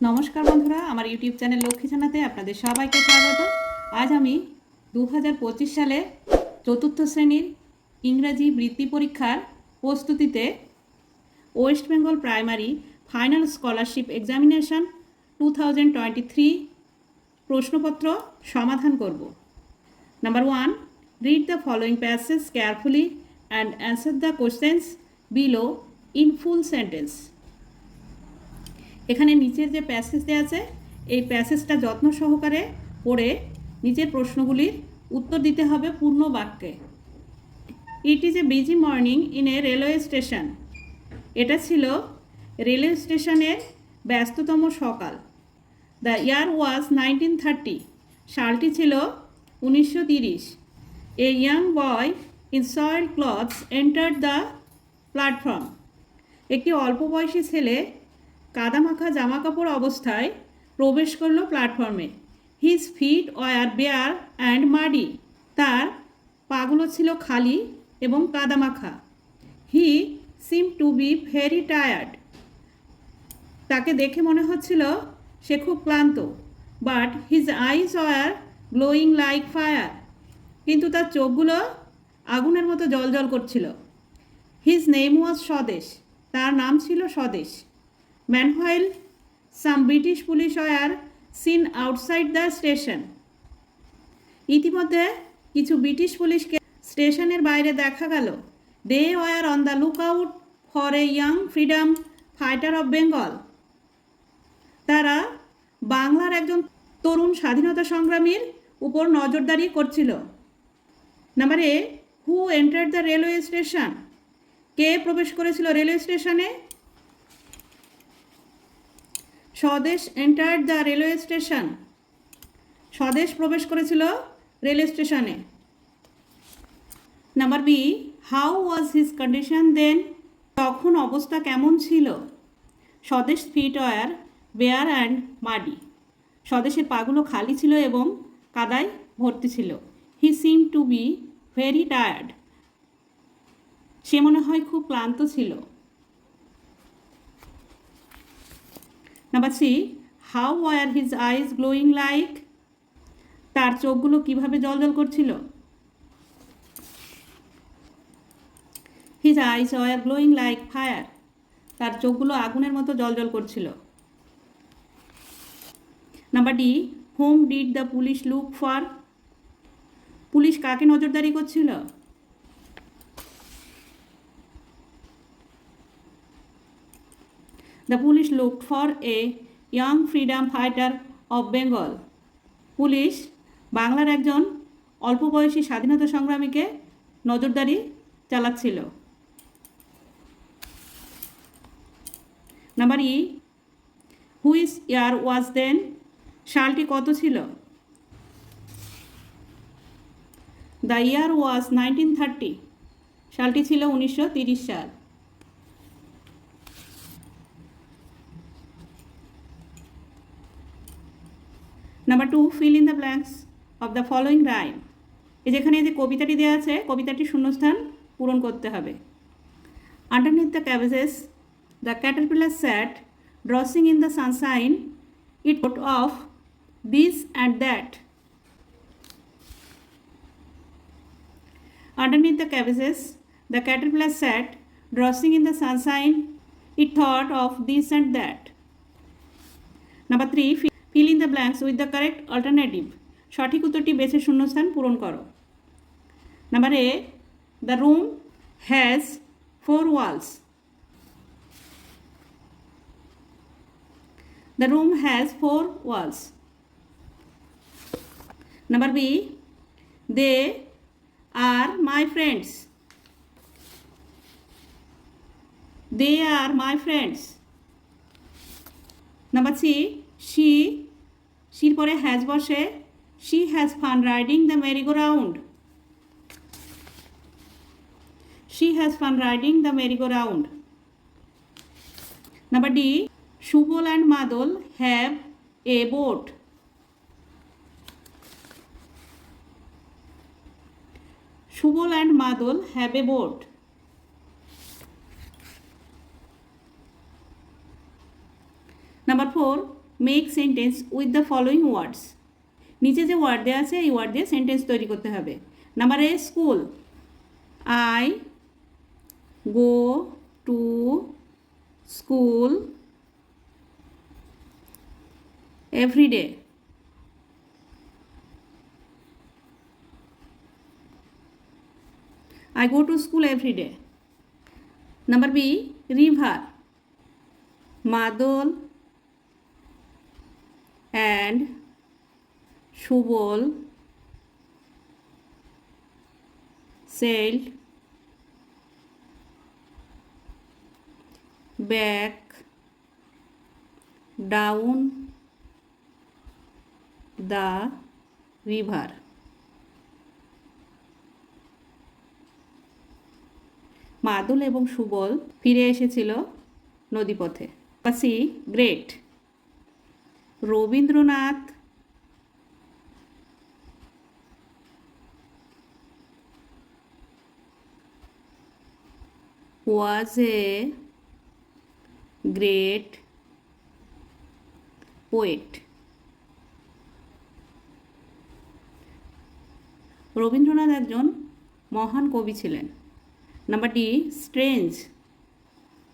নমস্কার বন্ধুরা, আমার ইউটিউব চ্যানেল লক্ষ্মী জানাতে আপনাদের সবাইকে স্বাগত। আজ আমি দু হাজার পঁচিশ সালে চতুর্থ শ্রেণির ইংরাজি বৃত্তি পরীক্ষার প্রস্তুতিতে West Bengal primary final scholarship examination two thousand twenty three প্রশ্নপত্র সমাধান করব। Number one read the following passage carefully and answer the questions below in full sentence এখানে নিচের যে প্যাসেজ দেওয়া আছে, এই প্যাসেজটা যত্ন সহকারে পড়ে নিচের প্রশ্নগুলির উত্তর দিতে হবে পূর্ণ বাক্যে। It is a busy morning in a railway station এটা ছিল রেলওয়ে স্টেশনের ব্যস্ততম সকাল। The year was nineteen thirty সালটি ছিল উনিশশো তিরিশ। A young boy in soiled clothes enter the platform একটি অল্প বয়সী ছেলে কাদামাখা জামাকাপড় অবস্থায় প্রবেশ করল প্ল্যাটফর্মে his feet were bare and muddy তার পাগুলো ছিল খালি এবং কাদামাখা। He seem to be very tired তাকে দেখে মনে হচ্ছিল সে খুব ক্লান্ত। But his eyes were glowing like fire কিন্তু তার চোখগুলো আগুনের মতো জলজল করছিল। His name was Swadesh. তার নাম ছিল Swadesh. Meanwhile, some British police were seen outside the station. ইতিমধ্যে কিছু ব্রিটিশ পুলিশকে স্টেশনের বাইরে দেখা গেল। They were on the look out for a young freedom fighter of Bengal. তারা বাংলার একজন তরুণ স্বাধীনতা সংগ্রামীর উপর নজরদারি করছিল। Number A, who enter the railway station. কে প্রবেশ করেছিল রেলওয়ে স্টেশনে? স্বদেশ entered the railway station Swadesh প্রবেশ করেছিল রেলওয়ে স্টেশনে number B how was his condition then তখন অবস্থা কেমন ছিল? Swadesh feet were bare and muddy স্বদেশের পাগুলো খালি ছিল এবং কাদায় ভর্তি ছিল। He seem to be very tired সে মনে হয় খুব ক্লান্ত ছিল। Number C how were his eyes glowing like তার চোখগুলো কীভাবে জলজল করছিল? His eyes were glowing like fire তার চোখগুলো আগুনের মতো জলজল করছিল। Number D whom did the police look for police কাকে নজরদারি করছিল? The police looked for a young freedom fighter of Bengal. Police বাংলার একজন অল্প বয়সী স্বাধীনতা সংগ্রামীকে নজরদারি চালাচ্ছিল। নাম্বার ই হুইস ইয়ার ওয়াজ দেন, সালটি কত ছিল? The year was nineteen thirty সালটি ছিল উনিশশো তিরিশ সাল। Number two fill in the blanks of the following rhyme এই যেখানে যে কবিতাটি দেওয়া আছে কবিতাটি শূন্যস্থান পূরণ করতে হবে underneath the cabbages the caterpillar sat dozing in the sunshine it pot of this and that cabbages, the caterpillar sat, drowsing in the sunshine. It thought of this and that. Number three, fi- fill in the blanks with the correct alternative. সঠিক উত্তরটি বেছে শূন্যস্থান পূরণ করো number A the room has four walls the room has four walls number B they are my friends. They are my friends. Number C, she, শির পরে has বসে she has fun riding the merry go round she has fun riding the merry go round number D Subal and Madal have a boat Subal and Madal have a boat number four make sentence with the following words নিচে যে word দেওয়া আছে এই word দিয়ে sentence তৈরি করতে হবে number A school I go to school every day I go to school every day. Number B, river. Madol and Shubol sailed back down the river. Madul এবং সুবল ফিরে এসেছিল নদীপথে C great Rabindranath. was a great poet. Rabindranath একজন মহান কবি ছিলেন। Number D strange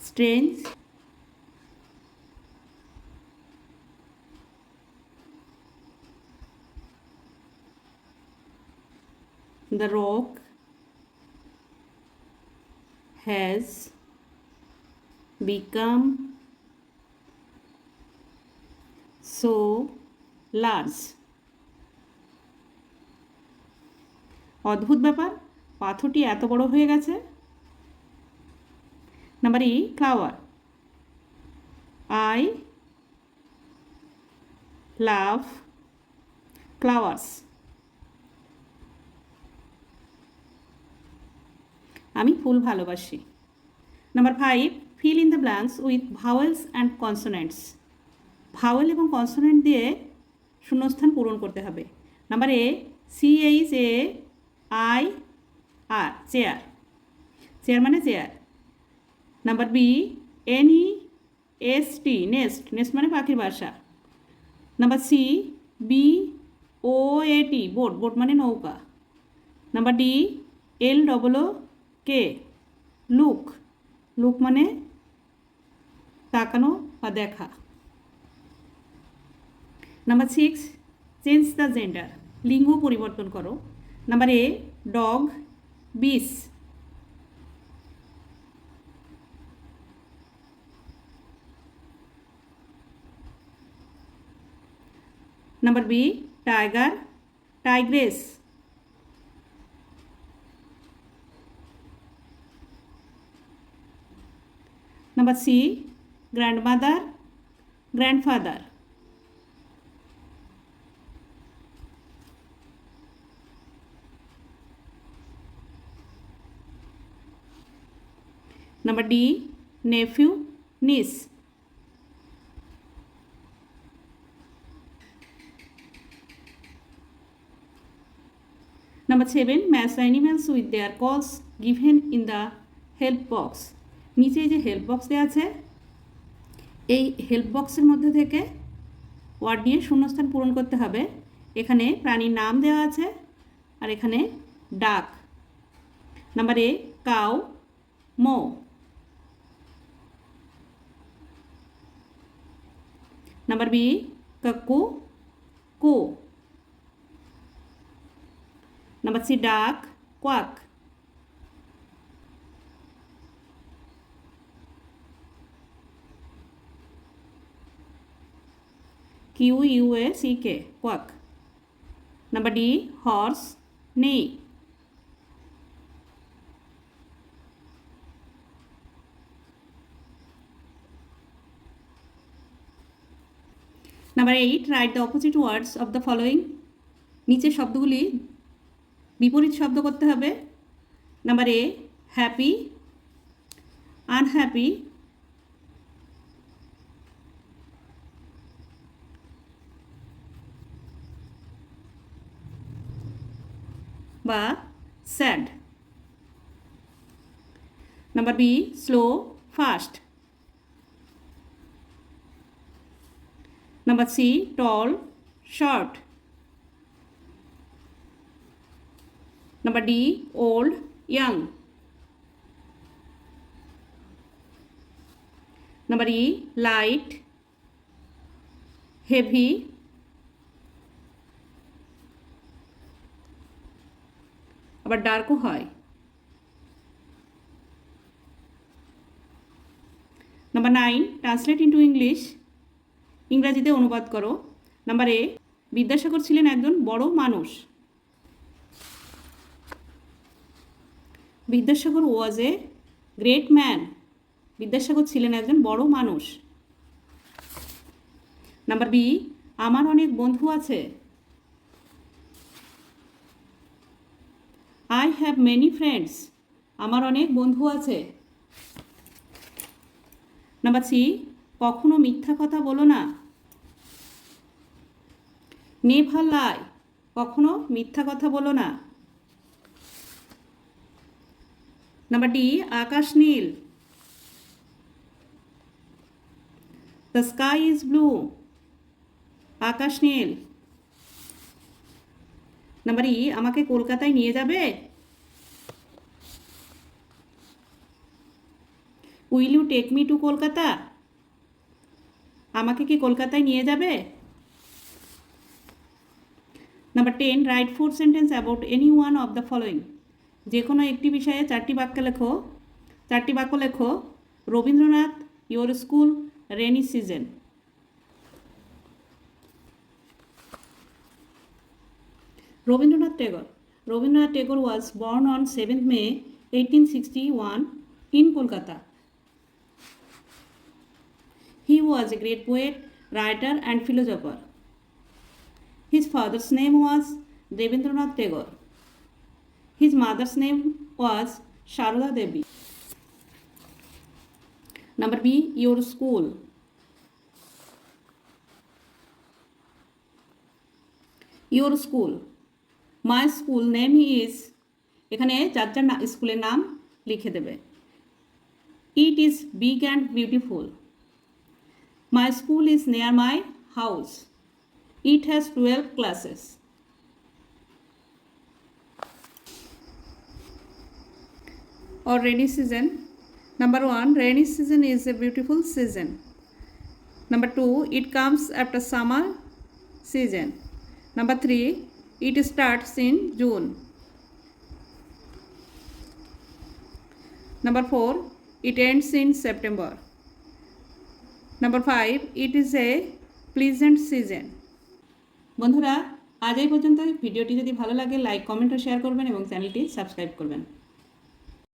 strange the rock has become so large. অদ্ভুত ব্যাপার, পাথরটি এত বড় হয়ে গেছে। Number E flower I love flowers আমি ফুল ভালোবাসি। Number five fill in the blanks with vowels and consonants vowel এবং কনসোনেন্ট দিয়ে শূন্যস্থান পূরণ করতে হবে। Number A C H A I R chair chair মানে chair number B N E S T nest nest মানে পাখির বাসা। Number C B O A T boat boat মানে নৌকা। Number D L double O K? Look. Look মানে তাকানো বা দেখা। Number six, change the gender. লিঙ্গ পরিবর্তন করো। Number A, dog. Bitch. Number B, tiger. Tigress. Number C, grandmother, grandfather. Number D, nephew, niece. Number 7. Match the animals with their calls given in the help box. নিচে যে help box দেওয়া আছে এই help বক্সের মধ্যে থেকে word নিয়ে শূন্যস্থান পূরণ করতে হবে এখানে প্রাণীর নাম দেওয়া আছে আর এখানে duck number A cow moo number B kaku, ku. Number C, duck quack. Q U A C K, quack. Number D, horse, neigh. Number eight write the opposite words of the following নিচের শব্দগুলি বিপরীত শব্দ করতে হবে number A happy unhappy বা sad number B slow fast Number C, tall, short. Number D, old, young. Number E, light, heavy. আবার ডার্কও হয়। Number nine translate into English ইংরাজিতে অনুবাদ করো। নাম্বার এ বিদ্যাসাগর ছিলেন একজন বড় মানুষ। Vidyasagar was a great man Vidyasagar ছিলেন একজন বড় মানুষ। নাম্বার বি আমার অনেক বন্ধু আছে। আই হ্যাভ মেনি ফ্রেন্ডস আমার অনেক বন্ধু আছে। নাম্বার সি, কখনো মিথ্যা কথা বলো না। নেভার লাই, কখনো মিথ্যা কথা বলো না। নাম্বার ডি, আকাশ নীল। দ্য স্কাই ইজ ব্লু আকাশ নীল। নাম্বার ই আমাকে কলকাতায় নিয়ে যাবে? Will you take me to Kolkata? আমাকে কি কলকাতায় নিয়ে যাবে? Number ten write four sentence about any one of the following যে কোনো একটি বিষয়ে চারটি বাক্য লেখো। চারটি বাক্য লেখো। Rabindranath your school rainy season Rabindranath Tagore. Rabindranath Tagore was born on 7th May 1861 in Kolkata. He was a great poet, writer, and philosopher. His father's name was Devendranath Tagore. His mother's name was Sharada Devi. Number B, your school. Your school. My school name is এখানে যার যার স্কুলের নাম লিখে দেবে it is big and beautiful my school is near my house it has twelve classes or rainy season number 1 rainy season is a beautiful season number 2 it comes after summer season number 3 it starts in june number 4 it ends in september number 5 it is a pleasant season বন্ধুরা আজ এই পর্যন্ত ভিডিওটি যদি ভালো লাগে like comment ও share করবেন এবং চ্যানেলটি সাবস্ক্রাইব করবেন